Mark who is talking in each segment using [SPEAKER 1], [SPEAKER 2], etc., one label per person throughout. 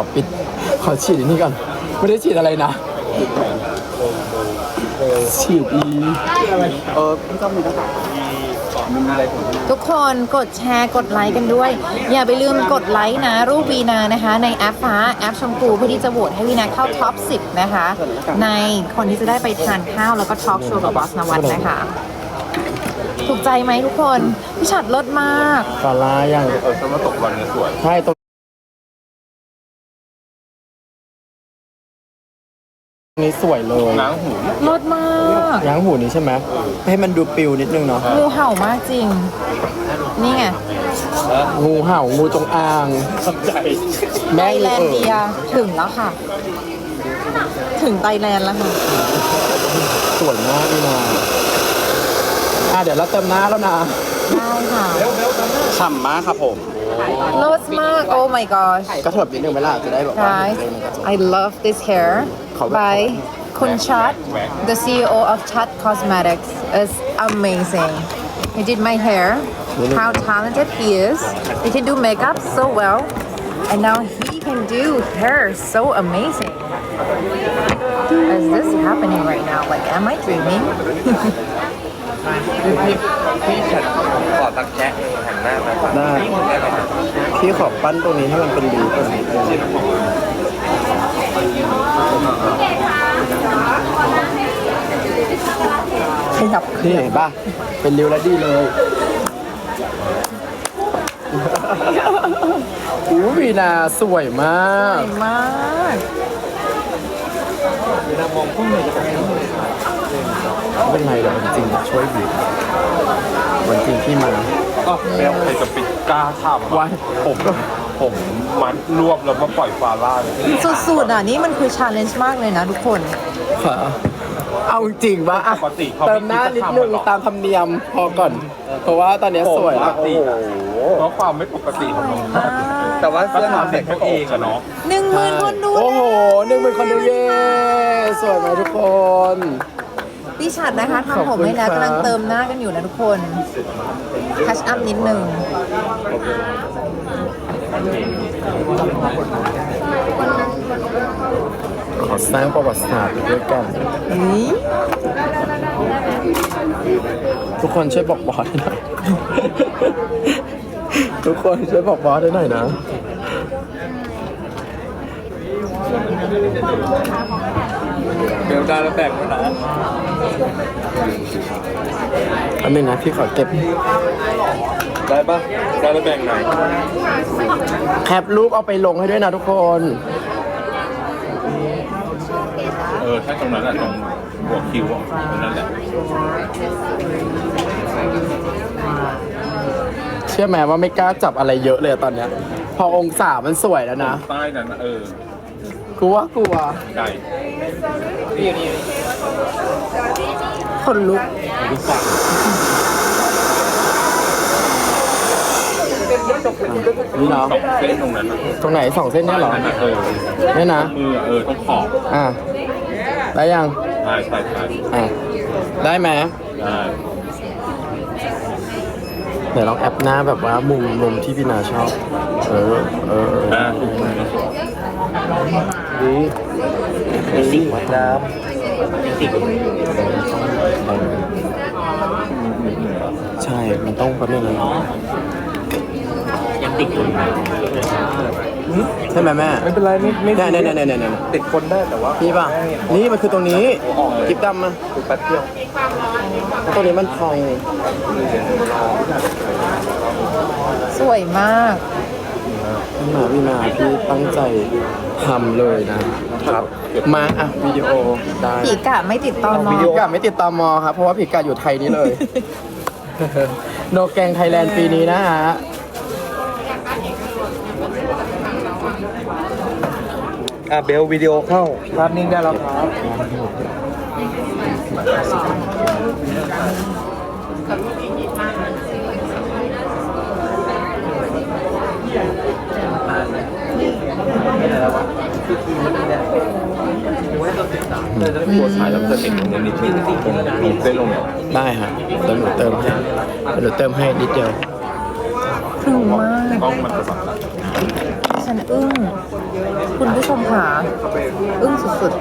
[SPEAKER 1] อปิด ขอฉีดอันนี้ก่อน ไม่ได้ฉีดอะไรนะ ฉีดอี
[SPEAKER 2] เออพี่ต้องมีตั้งมันมีอะไรผม
[SPEAKER 3] ทุกคนกดแชร์กดไลค์กันด้วย อย่าไปลืมกดไลค์นะ รูปวีนานะคะ ในแอปฟ้าแอปชมพูเพื่อที่จะโหวตให้วีนาเข้าท็อป 10 นะคะ ในคนที่จะได้ไปทานข้าวแล้วก็ทอล์กโชว์กับบอสนวัตนะคะ ถูกใจไหมทุกคนพี่ฉัดลดมาก
[SPEAKER 1] ฟาร่ายัง
[SPEAKER 2] เออฉันว่าตกวันเนี่ยสวย
[SPEAKER 1] ใช่ตรง นี้สวยเลย
[SPEAKER 2] ง้างหู
[SPEAKER 3] ลดมาก
[SPEAKER 1] ย้างหูนี้ใช่ไหมให้มันดูปิวนิดนึงเนาะ
[SPEAKER 3] งูเห่ามากจริง นี่ไง
[SPEAKER 1] งูเห่างูจงอาง
[SPEAKER 2] ทำใจ
[SPEAKER 1] แม่
[SPEAKER 3] ไต
[SPEAKER 1] งู
[SPEAKER 3] แลน
[SPEAKER 1] เอ
[SPEAKER 3] เดีย
[SPEAKER 1] อ
[SPEAKER 3] ถึงแล้วค่ะ ถึงไตแลนด์แล้วค่ะ
[SPEAKER 1] สวยมากนี่นาอะเดี๋ยวเราเติมหน้าแล้วนะ
[SPEAKER 3] ได้ค่ะ
[SPEAKER 2] ฉ่ำมากครับผม
[SPEAKER 3] ลดมาก โอ้ my gosh
[SPEAKER 1] ก็เถิบนิดนึงไหมล่ะ จะได้แบบว่า
[SPEAKER 3] guys I love this hair by Kun Chat the CEO of Chat Cosmetics is amazing he did my hair how talented he is he can do makeup so well and now he can do hair so amazing is this happening right now like am I dreaming
[SPEAKER 2] พี่พี่พี่ฉันขอตักแจ๊ะหันหน้ามา
[SPEAKER 1] ได้พี่ขอปั้นตรงนี้ให้มันเป็นรีก่อนนิดนึง
[SPEAKER 3] ขยับ
[SPEAKER 1] นี่เห็นป่ะเป็นริ้วแล้วดีเลยอู้วีนาสวยมาก
[SPEAKER 3] สวยมาก
[SPEAKER 1] ไม่เป็นไรเดี๋ยววันจริงช่วยบีบวันจริงที่มา
[SPEAKER 2] ก็แล้วใครจะปิดกล้าทำ
[SPEAKER 1] วัน
[SPEAKER 2] ผมผมมัดรวบแล้วมาปล่อยฟาร่าเลย
[SPEAKER 3] สุดๆอะ นี่มันคือชาเลนจ์มากเลยนะทุกคน
[SPEAKER 1] ค่ะเอาจริงป่ะอะ
[SPEAKER 2] ปกติเขา
[SPEAKER 1] เติ
[SPEAKER 2] ไม่
[SPEAKER 1] มหน้า
[SPEAKER 2] คิ
[SPEAKER 1] นิ
[SPEAKER 2] ด
[SPEAKER 1] นึงตามธรรมเนียมพอก่อน เพราะว่าตอนนี้สวย
[SPEAKER 2] ป
[SPEAKER 1] แล้ว
[SPEAKER 2] ติอะเพราะความไม่ปกติของน้อง
[SPEAKER 4] แต่ว่าเสื้อหน้อง
[SPEAKER 2] ทำ
[SPEAKER 4] เด็ก
[SPEAKER 2] เขา
[SPEAKER 4] อ
[SPEAKER 2] เอ
[SPEAKER 4] อก
[SPEAKER 2] งอะเนาะ
[SPEAKER 3] หนึ่งหมื่นคนดู
[SPEAKER 1] โอ้โหหนึ่งหมื่นคนดูเย้สวยไหมทุกคน
[SPEAKER 3] ดิฉันนะคะ
[SPEAKER 1] ขอบ
[SPEAKER 3] ทำผม
[SPEAKER 1] คุณ
[SPEAKER 3] ให้แล้ว
[SPEAKER 1] ครับ
[SPEAKER 3] กำลังเติมหน้ากันอยู่นะทุกคนทัชอัพนิดนึง
[SPEAKER 1] ขอสร้างประวัติศาสตร์ไปด้วยกัน
[SPEAKER 3] นี่
[SPEAKER 1] ทุกคนช่วยบอกบอสให้หน่อย ทุกคนช่วยบอกบอสให้หน่อยนะ
[SPEAKER 4] เบลได้แล้วแบ่งแล้วนะ
[SPEAKER 1] อันนึงนะพี่ขอเก็บ
[SPEAKER 2] ได้ปะได้แล้วแบ่งหน่อย
[SPEAKER 1] แคปรูปเอาไปลงให้ด้วยนะทุกคน
[SPEAKER 2] เออแค่ตรงนั้นแหละตรงหัวคิ้วอะตรงนั้นแหละ
[SPEAKER 1] เชื่อไหมว่าไม่กล้าจับอะไรเยอะเลยตอนเนี้ย พอองศามันสวยแล้วนะ
[SPEAKER 2] ใต้นั้นน่ะเออ ก
[SPEAKER 1] ลัวกลัว
[SPEAKER 2] ไก่
[SPEAKER 3] คนลุก
[SPEAKER 1] นี่เนาะ
[SPEAKER 2] สองเส้นตรงนั้นน่ะ
[SPEAKER 1] ตรงไหนสองเส้นเนี่ยเหรอ
[SPEAKER 2] นั่นน่ะเออ
[SPEAKER 1] เนี่ยนะ
[SPEAKER 2] มืออะเออต้องขอบ
[SPEAKER 1] อะได้ยัง
[SPEAKER 2] ใช่ใช่ใช่
[SPEAKER 1] อะได้ไหม
[SPEAKER 2] ได้
[SPEAKER 1] เดี๋ยวลองแอปหน้าแบบว่ามุมมุมที่พี่นาชอบ เออเออเออ
[SPEAKER 2] อ่า
[SPEAKER 1] ดีเป็นสิ่งวัดน้ำใช่ มันต้องแป๊บนึงนะใช่ไหมแม่
[SPEAKER 4] ไม่เป็นไรไม่ไม่
[SPEAKER 1] เนี่ยเนี่ยเนี่ยเนี่ยเนี่ย
[SPEAKER 4] ติดคนได้แต่ว่า
[SPEAKER 1] นี่ป่ะ นี่มันคือตรงนี้คลิปดำมา
[SPEAKER 4] ดูแป๊บเดียว
[SPEAKER 1] แล้วตรงนี้มันพอง
[SPEAKER 3] สวยมาก
[SPEAKER 1] พี่นาพี่นาพี่ตั้งใจ ทำเลยนะครับ มาอะวิดีโอได้
[SPEAKER 3] ผีกะไม่ติดตอมอ
[SPEAKER 1] ผีกะไม่ติดตามมอครับ เพราะว่าผีกะอยู่ไทยนี้เลย โนแกงไทยแลนด์ปีนี้นะฮะ
[SPEAKER 4] อะเบลวิดีโอเข้าภาพนิ่งได้แล้วครับ
[SPEAKER 2] ตัวสายแล้วมันจะเห็นตรงนี้นิดนึงตรงตรงเส้นลงเนี่ย
[SPEAKER 1] ได้ฮะเดี๋ยวหนูเติมให้เดี๋ยวเติมให้นิดเดียว
[SPEAKER 3] ถึงมาก
[SPEAKER 2] ล้องมันจะสั่น
[SPEAKER 3] ฉันอึ้ง คุณผู้ชมค่ะอึ้งสุด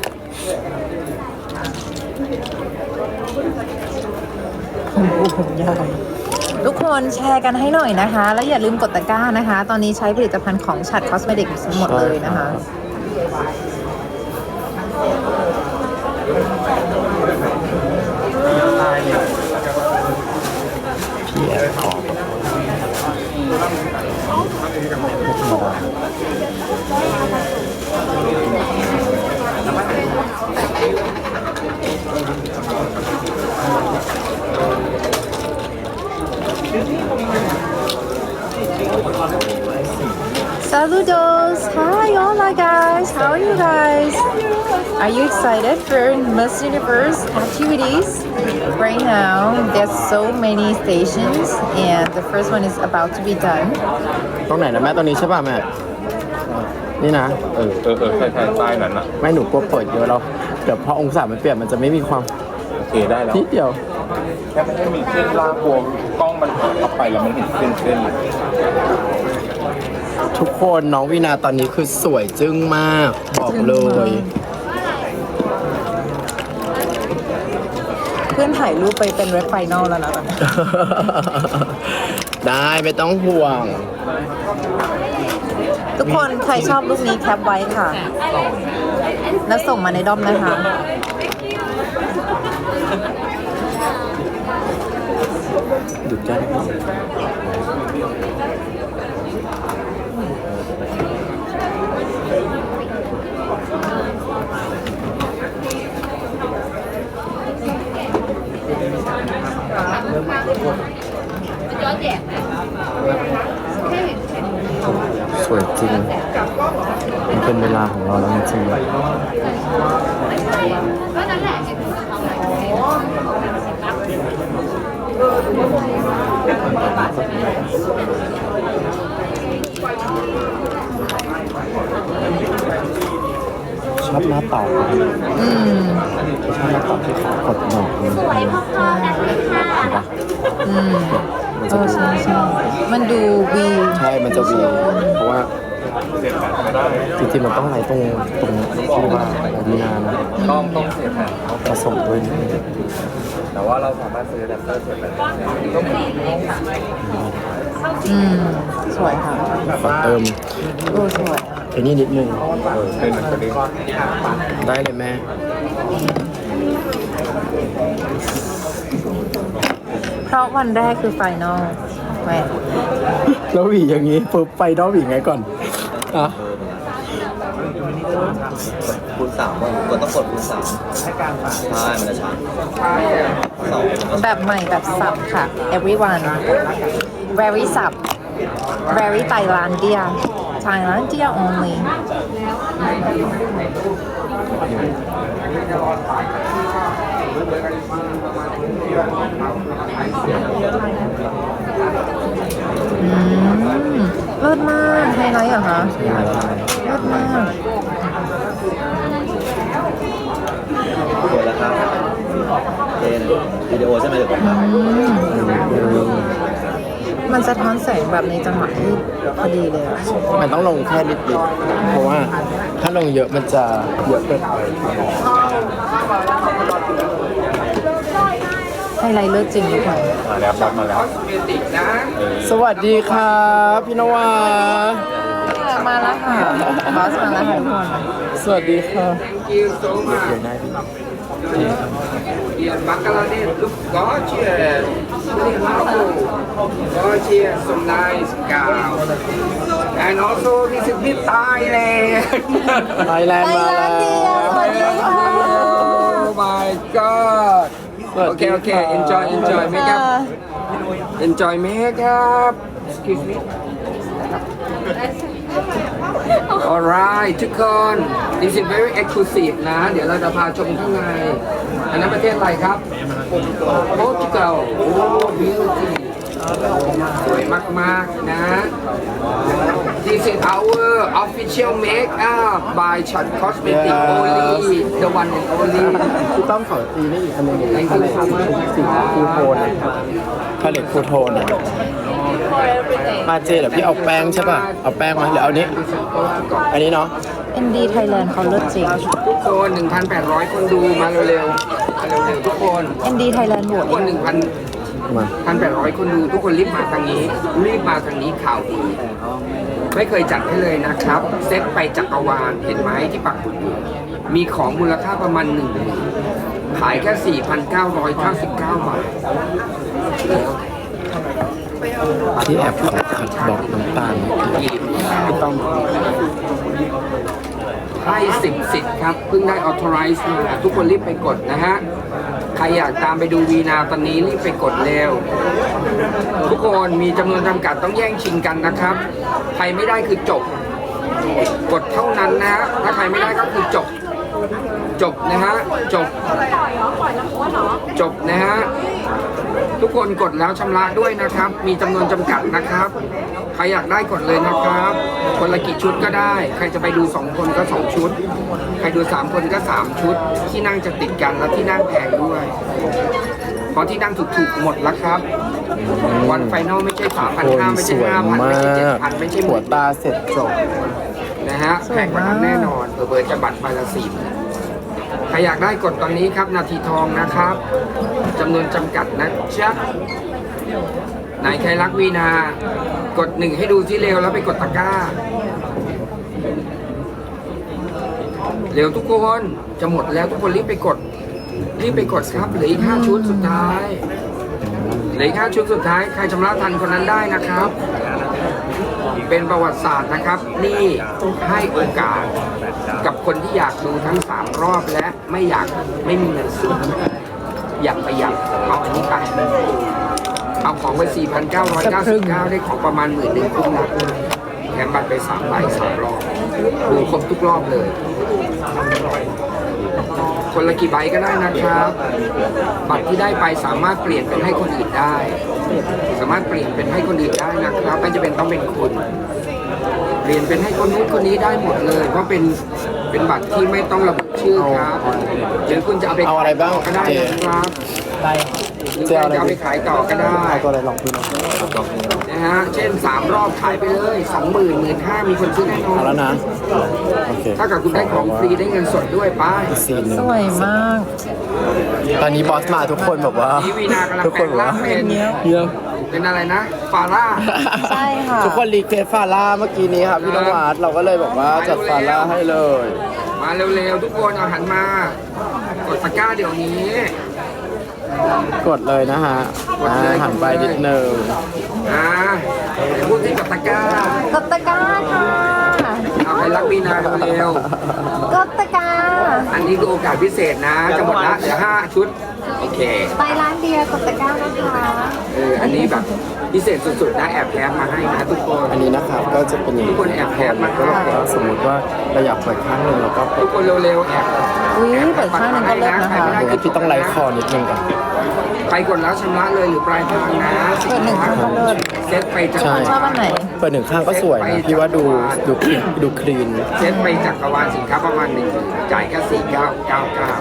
[SPEAKER 3] ๆ ทุกคนแชร์กันให้หน่อยนะคะ แล้วอย่าลืมกดตะกร้านะคะ ตอนนี้ใช้ผลิตภัณฑ์ของชัดคอสเมติกหมดเลยนะคะ
[SPEAKER 1] พี่แอบขอไม่ธรรมดา
[SPEAKER 3] Saludos! Hi, hola guys! How are you guys? Are you excited for Miss Universe activities? Right now, there's so many stations, and the first one is about to be done.
[SPEAKER 1] ตรงไหนนะแม่ตรงนี้ใช่ป่ะแม่ นี่นะ
[SPEAKER 2] เออเออเออใช่ใช่ใต้นั้นนะ
[SPEAKER 1] ไม่หนูกลัวเปิดเยอะเรา เดี๋ยวพอองศามันเปลี่ยนมันจะไม่มีความ
[SPEAKER 2] โอเคได้แล้ว
[SPEAKER 1] นิดเดียว
[SPEAKER 2] แค่ไม่ให้มีเส้นลากกลัวกล้องมันหันเข้าไปแล้วมันเห็นเส้นเส้น
[SPEAKER 1] ทุกคนน้องวินาตอนนี้คือสวยจึ้งมาก บอกเลย
[SPEAKER 3] เพื่อนถ่ายรูปไปเป็นเว็บไฟนอลแล้วนะ
[SPEAKER 1] ได้ไม่ต้องห่วง
[SPEAKER 3] ทุกคนใครชอบรูปนี้แคปไว้ค่ะ แล้วส่งมาในด้อมนะคะ
[SPEAKER 1] ดุดจ้าสวยจริง มันเป็นเวลาของเราแล้วจริงๆ ชอบหน้าเต่า
[SPEAKER 3] อืม
[SPEAKER 1] ชอบหน้าเต่าที่เขากดดอกนี่เห็นปะ
[SPEAKER 3] อืมเออใช่ใช่มันดูวี
[SPEAKER 1] ใช่มันจะวีเพราะว่า จริงๆมันต้องอะไรตรงตรงที่ว่ามีนานะ
[SPEAKER 4] ต้องต้องเสียแผ่น
[SPEAKER 1] ผสมด้วยนะ
[SPEAKER 4] แต่ว่าเราสามารถซื้ออะแดปเตอร์เสียแผ่นได้
[SPEAKER 3] อืมสวยค่ะ
[SPEAKER 1] ขอเติม
[SPEAKER 3] โอ้สวย
[SPEAKER 1] ไอ้นี่นิดนึง
[SPEAKER 2] เออเส้นมันก็ดี
[SPEAKER 1] ได้เลยแม่
[SPEAKER 3] เพราะวันแรกคือไฟนอลแหม
[SPEAKER 1] แล้วหวีอย่างนี้ปุ๊บไปดอหวีไงก่อน อะ
[SPEAKER 5] คูณสามว่ากดต้องกดคูณสามใช่มันจะช้าสอง
[SPEAKER 3] แบบใหม่แบบสับค่ะ everyone very สับ very Thailandia Thailandia only อืม เลิศมากไฮไลท์เหรอคะเลิศมาก
[SPEAKER 5] กดแล้วครับเป็นวิดีโอใช่ไหมเดี๋ยวผม
[SPEAKER 3] อืมมันสะท้อนแสงแบบในจังหวะที่พอดีเลยอะ
[SPEAKER 1] มันต้องลงแค่นิดๆเพราะว่าถ้าลงเยอะมันจะเยอะเกินไป
[SPEAKER 3] ไฮไลท์เลิศจริงทุกคน
[SPEAKER 2] มาแล้วรับมาแล้ว
[SPEAKER 1] สวัสดีครับพี่นวา
[SPEAKER 3] มาแล้วค่ะบอสมาแล้วค่ะทุกคน
[SPEAKER 1] สวัสดีค่ะ
[SPEAKER 6] Yes, Bangladesh look gorgeous. Beautiful. Gorgeous, so nice cow. And also this is bit Thailand.
[SPEAKER 1] ไทยแลนด์มาแล้ว
[SPEAKER 3] สวัสดีค่ะ
[SPEAKER 6] oh my god.
[SPEAKER 1] โอเค
[SPEAKER 6] โอ
[SPEAKER 1] เค
[SPEAKER 6] enjoy enjoy ไหมครับ enjoy ไหมครับ excuse me alright ทุกคน this is very exclusive นะ เดี๋ยวเราจะพาชมข้างใน อันนั้นประเทศอะไรครับโปรตุเกสโอ้ beauty สวยมาก ๆ นะ This is our official makeup by Chat Cosmetic
[SPEAKER 1] Yes.
[SPEAKER 6] only the one and only
[SPEAKER 1] พี่ต้อมขอตีนี่อีกอันหนึงพาเลตสีคูโทนพาเลตคูโทนอะมาเจเดี๋ยวพี่เอาแป้งใช่ป่ะ เอาแป้งมาหรือเอานี้ อันนี้เนาะ
[SPEAKER 3] ND Thailand เขาเลิศจริง
[SPEAKER 6] ทุกคน 1,800 คนดูมาเร็วๆมาเร็วๆทุกคน
[SPEAKER 3] ND Thailand โหวต
[SPEAKER 6] ทุกคน 1,000
[SPEAKER 1] มา
[SPEAKER 6] 1,800คนดูทุกคนรีบมาทางนี้ รีบมาทางนี้ข่าวดีไม่เคยจัดให้เลยนะครับ เซ็ตไปจักรวาลเห็นไหมที่ปักหมุดอยู่มีของมูลค่าประมาณหนึ่งหมื่นขายแค่ 4,999 บาท
[SPEAKER 1] ที่แอบขอขัดบอกน้ำตาลพี่ต้อม
[SPEAKER 6] ให้สิบสิทธิ์ครับเพิ่งได้ authorize มาทุกคนรีบไปกดนะฮะ ใครอยากตามไปดูวีนาตอนนี้รีบไปกดเร็ว ทุกคนมีจำนวนจำกัดต้องแย่งชิงกันนะครับ ใครไม่ได้คือจบ กดเท่านั้นนะฮะ ถ้าใครไม่ได้ก็คือจบ จบนะฮะ จบ จบนะฮะ ทุกคนกดแล้วชำระด้วยนะครับ มีจำนวนจำกัดนะครับ ใครอยากได้กดเลยนะครับ คนละกี่ชุดก็ได้ ใครจะไปดู 2 คนก็ 2 ชุด ใครดู 3 คนก็ 3 ชุด ที่นั่งจะติดกันแล้วที่นั่งแพงด้วย เพราะที่นั่งถูกๆหมดแล้วครับ วันไฟนอลไม่ใช่สามพัน
[SPEAKER 1] โคน
[SPEAKER 6] ห้าไม่
[SPEAKER 1] ส
[SPEAKER 6] ใช่
[SPEAKER 1] วย
[SPEAKER 6] ห้าพัน
[SPEAKER 1] มา
[SPEAKER 6] ไม่ใช่เจ็ด
[SPEAKER 1] ก
[SPEAKER 6] พันไม่ใช่ห
[SPEAKER 1] หั
[SPEAKER 6] มื่
[SPEAKER 1] วนตาเสร็จจบ
[SPEAKER 6] นะฮะแพงกว่านั้นแน่นอนเบอร์จะบัตรใบละสี่ ใครอยากได้กดตอนนี้ครับ นาทีทองนะครับจำนวนจำกัดนะจ๊ะไหนใครรักวีนา กดหนึ่งให้ดูที่เร็วแล้วไปกดตะกร้า เร็วทุกคนจะหมดแล้วทุกคนรีบไปกด รีบไปกดครับเหลืออีกห้าชุดสุดท้ายเหลืออีกห้าชุดสุดท้ายใครชำระทันคนนั้นได้นะครับ เป็นประวัติศาสตร์นะครับ นี่ให้โอกาสกับคนที่อยากดูทั้งสามรอบและไม่อยากไม่มีเงินซื้ออยากประหยัดเอาอันนี้ไปเอาของไป 4,999 ได้ของประมาณหมื่นหนึ่งคุ้มนะแถมบัตรไปสามใบสามรอบดูครบทุกรอบเลย คนละกี่ใบก็ได้นะครับ บัตรที่ได้ไปสามารถเปลี่ยนเป็นให้คนอื่นได้ สามารถเปลี่ยนเป็นให้คนอื่นได้นะครับไม่จะเป็นต้องเป็นคุณเปลี่ยนเป็นให้คนนู้นคนนี้ได้หมดเลยเพราะเป็นเป็นบัตรที่ไม่ต้องระบุชื่อครับหรือคุณจะเอาไป
[SPEAKER 1] เอาอะไรบ้าง
[SPEAKER 6] ก็ได้
[SPEAKER 1] เจ
[SPEAKER 6] นะครับหรือ
[SPEAKER 1] เจเอาอะไร
[SPEAKER 6] จะเอาไปขายต่อก็ได้
[SPEAKER 1] เอาตัวอะไรลองดูหน่อย
[SPEAKER 6] นะฮะ เช่นสามรอบขายไปเลยสองหมื่นหมื่นห้ามีคนซื้อแน่นอน
[SPEAKER 1] เอาแล้วนะ โอเค
[SPEAKER 6] ถ้าเกิดคุณได้ของฟรีได้เงินสดด้วยไป้าย
[SPEAKER 1] อีกซีนหนึ่ง
[SPEAKER 3] สวยมาก
[SPEAKER 1] ตอนนี้บอสมาทุกคนแบบว่า
[SPEAKER 6] นี่วีนากำลัง
[SPEAKER 1] ทุกคนแบบว่า
[SPEAKER 6] แปลงร่างเป็น
[SPEAKER 1] เยี่ยม
[SPEAKER 6] เป็นอะไรนะฟาร่า
[SPEAKER 3] ใช่ค่ะ
[SPEAKER 1] ทุกคนรีเควสฟาร่าเมื่อกี้นี้ครับพี่นวัดเราก็เลยบอกว่าจัดฟาร่าให้เลย
[SPEAKER 6] มาเร็วๆ ทุกคนเอาหันมา กดตะกร้าเดี๋ยวนี้
[SPEAKER 1] กดเลยนะฮะอ่าหันไปนิดนึง
[SPEAKER 6] อ่าเดี๋ยวพูดที่กับตะกร้าก
[SPEAKER 3] ดตะกร้าค่ะ
[SPEAKER 6] เอาใครรักวีนาเร็ว
[SPEAKER 3] กดตะกร้า
[SPEAKER 6] ๆอันนี้คือโอกาสพิเศษนะ จะหมดละเหลือห้าชุด โอเค
[SPEAKER 3] ไปร้านเบียร์กดตะกร้านะคะ
[SPEAKER 6] เออ อันนี้แบบพิเศษสุดๆนะแอบแถมมาให้นะทุกคน
[SPEAKER 1] อันนี้นะครับก็จะเป็นอย่าง
[SPEAKER 6] ทุกคนแอบแอบมา
[SPEAKER 1] ก็แบบว่าสมมติว่าเราอยากเปิดข้างหนึ่งแล้วก็เปิ
[SPEAKER 6] ทุ
[SPEAKER 1] ด
[SPEAKER 6] กคนเร็วๆแอบ
[SPEAKER 3] อุ้ย
[SPEAKER 6] แอบ
[SPEAKER 3] เปิดข้างหนึงก็เลิศนะคะ
[SPEAKER 6] ใรไม่ได้
[SPEAKER 1] เดี๋ยวพี่ต้องไลฟ์คอนิดนึงก่อน
[SPEAKER 6] ใครกดแล้วชำระเลยหรือปลายทางนะ
[SPEAKER 3] เปิดหนึ่งข้างก็เลิศ
[SPEAKER 6] เซ็ตไปจาก
[SPEAKER 1] ใช่
[SPEAKER 3] ชอบอันไหน
[SPEAKER 1] เปิดหนึ่งข้างก็สวยนะพี่ว่าดูดูคลีนดูคลีน
[SPEAKER 6] เซ็ตไปจากกรวาลสินค้าประมาณหนึ่งหมื่นจ่ายแค่สี่เก้าเก้าเก้า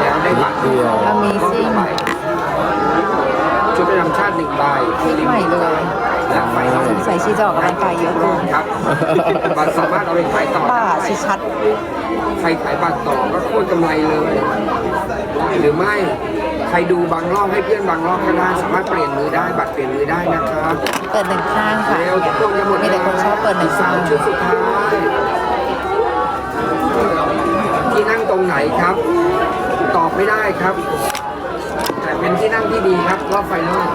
[SPEAKER 6] แล้วได้บัตร
[SPEAKER 1] เดียว
[SPEAKER 3] Amazing
[SPEAKER 6] ใบชุดประจำชาติหนึ่งใบ
[SPEAKER 3] คิดใหม่เลย
[SPEAKER 6] และไฟนอล
[SPEAKER 3] ใส่ชีจะออกกำลังกายเยอะ
[SPEAKER 6] ร
[SPEAKER 3] เกิ
[SPEAKER 6] อนบครับ บัตรสามารถเอาไปขายต่อ
[SPEAKER 3] บ้า
[SPEAKER 6] ได้
[SPEAKER 3] ชิชัด
[SPEAKER 6] ใครขายบัตรต่อก็โคตรกำไรเลย หรือไม่ใครดูบางรอบให้เพื่อนบางรอบก็ได้สามารถเปลี่ยนมือได้บัตรเปลี่ยนมือได้นะครับ
[SPEAKER 3] เปิดหนึ่งข้างค่ะ
[SPEAKER 6] เร็วทุกคนจะหมด
[SPEAKER 3] มีแต่คนชอบเปิดหนึ่ง
[SPEAKER 6] สา
[SPEAKER 3] ข้ามง
[SPEAKER 6] ชุดสุดท้ายที่นั่งตรงไหนครับ ตอบไม่ได้ครับ แต่เป็นที่นั่งที่ดีครับรอบไฟนอล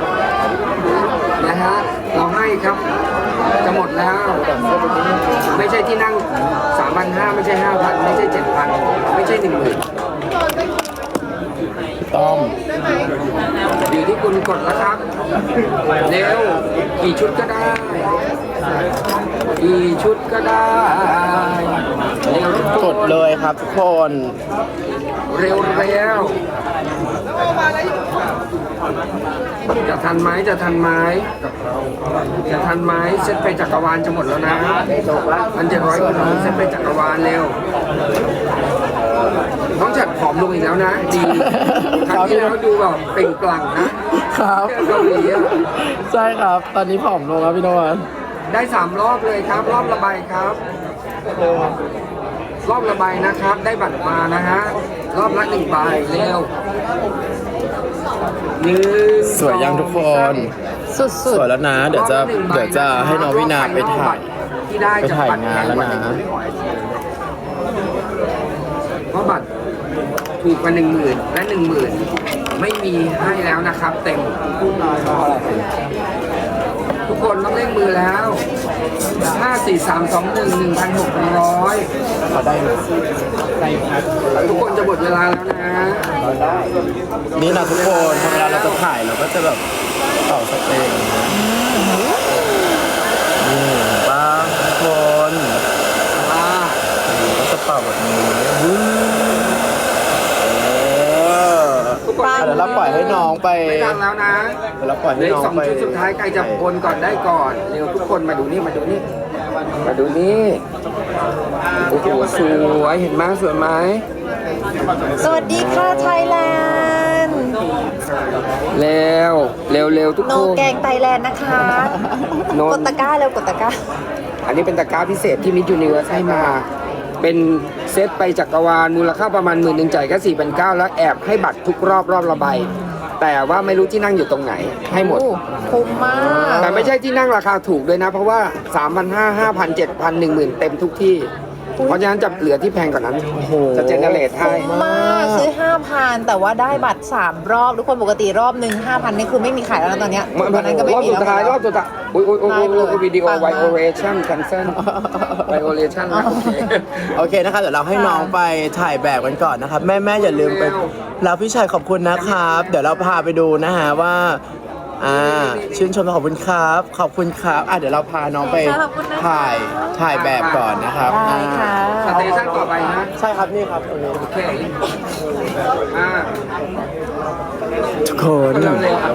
[SPEAKER 6] นะฮะเราให้ครับจะหมดแล้ว ไม่ใช่ที่นั่งสามพันห้าไม่ใช่ห้าพันไม่ใช่เจ็ดพันไม่ใช่หนึ่งหมื่น
[SPEAKER 1] ต้อม
[SPEAKER 6] อยู่ที่คุณกดแล้วครับ เร็ว กี่ชุดก็ได้ กี่ชุดก็ได้เร็วทุก
[SPEAKER 1] ก
[SPEAKER 6] ค
[SPEAKER 1] ดเลยครับทุกคน
[SPEAKER 6] เร็วเร็วจะทันไหมจะทันไหมจะทันไหมเซ็ตไปจักรวาลจะหมดแล้วนะมันจะร้อยคนเซ็ตไปจักรวาลเร็ว ลงอีกแล้วนะดีครั้งที่แล้วดูแบบเปล่งปลั่งนะครับเกาหลีอะ
[SPEAKER 1] ใช่ครับ ตอนนี้ผอมลงครับพี่นวัล
[SPEAKER 6] ได้สามรอบเลยครับ รอบระบายครับ รอบระบายนะครับ ได้บัตรมานะฮะ รอบละหนึ่งใบเร็วหนึ่ง
[SPEAKER 1] สวยยังทุกคน
[SPEAKER 3] สุ
[SPEAKER 1] ส
[SPEAKER 3] ด
[SPEAKER 1] วยแล้วนะ เดี๋ยวจะ
[SPEAKER 6] รอบลหนึ่งใบ
[SPEAKER 1] เดี๋ยวจะให้น้องวินาไปถ่าย
[SPEAKER 6] ที่ได้
[SPEAKER 1] ไปถ่ายงานแล้วนะ
[SPEAKER 6] เพราะบัตร ถูกกว่าหนึ่งหมื่นและหนึ่งหมื่นไม่มีให้แล้วนะครับเต็มทุกคนต้องเล่นมือแล้วห้าสี่สามสองหนึ่งหนึ่งพันหกร้อย
[SPEAKER 1] ขอได้ไหม
[SPEAKER 6] ทุกคนจะหมดเวลาแล้วนะ
[SPEAKER 1] นี่นะทุกคนพอเวลาเราจะถ่ายเราก็จะแบบต่อสเตงนี่ป้าทุกคน
[SPEAKER 6] ว่า
[SPEAKER 1] ก็จะเป่าแบบนี้วู้เออ
[SPEAKER 6] ทุกคน
[SPEAKER 1] เดี๋ยวเราปล่อยให้น้องไป
[SPEAKER 6] ไม่ดังแล้วนะ
[SPEAKER 1] เดี๋ยวเราปล่อย
[SPEAKER 6] เหลื
[SPEAKER 1] ให้
[SPEAKER 6] ออี
[SPEAKER 1] น้อกง
[SPEAKER 6] สอง
[SPEAKER 1] ไป
[SPEAKER 6] ชุดสุดท้ายใครจะโอนก่อนได้ก่อน เร็วทุกคนมาดูนี่มาดูนี่ มาดูนี่โอ้โหสวยเห็นไหมสวยไหม
[SPEAKER 3] ๆสวัสดีค่ะไทยแลนด์
[SPEAKER 6] เร็วเร็วเร็วทุก
[SPEAKER 3] โน
[SPEAKER 6] คน
[SPEAKER 3] แกงไทยแลนด์นะคะ
[SPEAKER 6] โน
[SPEAKER 3] กดตะกร้าเร็วกดตะกร้า
[SPEAKER 6] อันนี้เป็นตะกร้าพิเศษที่มิจูนิเวิร์สให้มา เป็นเซตไปจักรวาลมูลค่าประมาณหมื่นหนึ่งจ่ายแค่สี่พันเก้าแล้วแอบให้บัตรทุกรอบรอบละใบแต่ว่าไม่รู้ที่นั่งอยู่ตรงไหนให้หมด
[SPEAKER 3] โอ้คุ้มมาก
[SPEAKER 6] แต่ไม่ใช่ที่นั่งราคาถูกด้วยนะ เพราะว่า 3 5 0 0 5 0 0 7,000 10,000 เต็มทุกที่ เพราะฉะนั้นจะเหลือที่แพงกว่านั้น จะเจเนเรตให้
[SPEAKER 3] คุ้มมากซื้อ5,000 แต่ว่าได้บัตร 3 รอบทุกคนปกติรอบหนึ่ง5,000 นี่คือไม่มีขายแล้วนะตอนเนี้ยตอนนั้นก็ไม่
[SPEAKER 6] รอบ
[SPEAKER 3] มี
[SPEAKER 6] สุด
[SPEAKER 3] แล้ว
[SPEAKER 6] ท้ายรอบสุดท้ายโอ้ยโอ้ยโอ้ยโอ้ยโอ้ยวิดีโอ
[SPEAKER 3] ปัง
[SPEAKER 6] ไว
[SPEAKER 3] มาก
[SPEAKER 6] โอเรชั่นแคนเซิลไวโอเรชั่นนะโอเค
[SPEAKER 1] โอเคนะครับเดี๋ยวเราให้น้องไปถ่ายแบบกันก่อนนะครับ แม่แม่ๆอย่าลืมไป
[SPEAKER 6] เร็ว
[SPEAKER 1] แล้วพี่ชายขอบคุณนะครับ เดี๋ยวเราพาไปดูนะฮะว่า อ่าชื่นชมขอบคุณครับ ขอบคุณครับอะเดี๋ยวเราพาน้องไป
[SPEAKER 3] ขอบคุณนะคะ
[SPEAKER 1] ถ่ายถ่ายแบบก่อนนะครับ
[SPEAKER 3] ได้ค่ะ
[SPEAKER 6] สเตชันต่อไปนะ
[SPEAKER 1] ใช่ครับนี่ครับตรงนี้
[SPEAKER 6] โอเคอ่า
[SPEAKER 1] ทุกคน
[SPEAKER 6] เร็วๆ